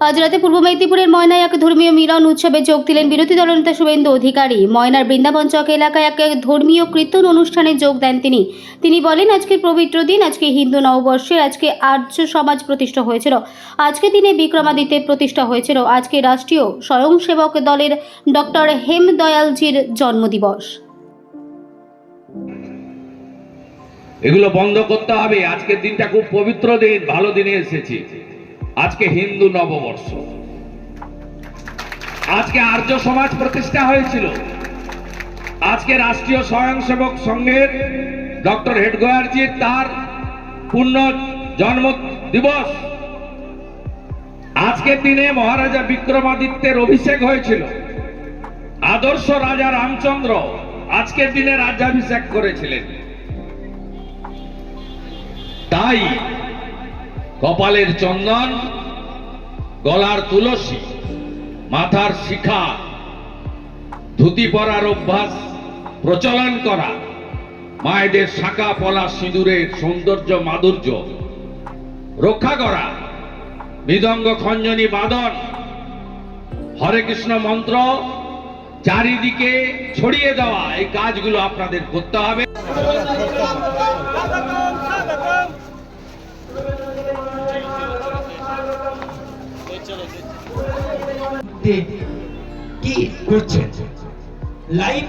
আজ রাতে পূর্ব মেদিনীপুরের ময়নায় এক ধর্মীয় মিলন উৎসবে যোগ দিলেন বিরোধী দলনেতা শুভেন্দু অধিকারী। ময়নার বৃন্দাবন চক এলাকায় এক ধর্মীয় কীর্তন অনুষ্ঠানে যোগ দেন তিনি। তিনি বলেন, আজকে পবিত্র দিন, আজকে হিন্দু নববর্ষে আজকে আর্য সমাজ প্রতিষ্ঠা হয়েছিল। আজকে দিনে বিক্রমাদিত্যের প্রতিষ্ঠা হয়েছিল। আজকে রাষ্ট্রীয় স্বয়ংসেবক দলের ডক্টর হেমদয়ালজির জন্মদিবস। এগুলো বন্ধ করতে হবে। আজকের দিনটা খুব পবিত্র দিন। ভালো দিনে এসেছি। আজকে হিন্দু নববর্ষ। আজকে আর্য সমাজ প্রতিষ্ঠা হয়েছিল। আজকে রাষ্ট্রীয় স্বয়ংসেবক সংঘের ডক্টর হেডগোয়ারজির তার পূর্ণ জন্ম দিবস। আজকের দিনে মহারাজা বিক্রমাদিত্যের অভিষেক হয়েছিল। আদর্শ রাজা রামচন্দ্র আজকের দিনে রাজ্যাভিষেক করেছিলেন। তাই কপালের চন্দন, গলার তুলসী, মাথার শিখা, ধুতি পরার অভ্যাস, প্রচলন করা, মায়েদের শাখা পলা সিঁদুরের সৌন্দর্য মাধুর্য, রক্ষা করা, মৃদঙ্গ খঞ্জনী বাদন, হরে কৃষ্ণ মন্ত্র চারিদিকে ছড়িয়ে দেওয়া, এই কাজগুলো আপনাদের করতে হবে। কি করছেন লাইভ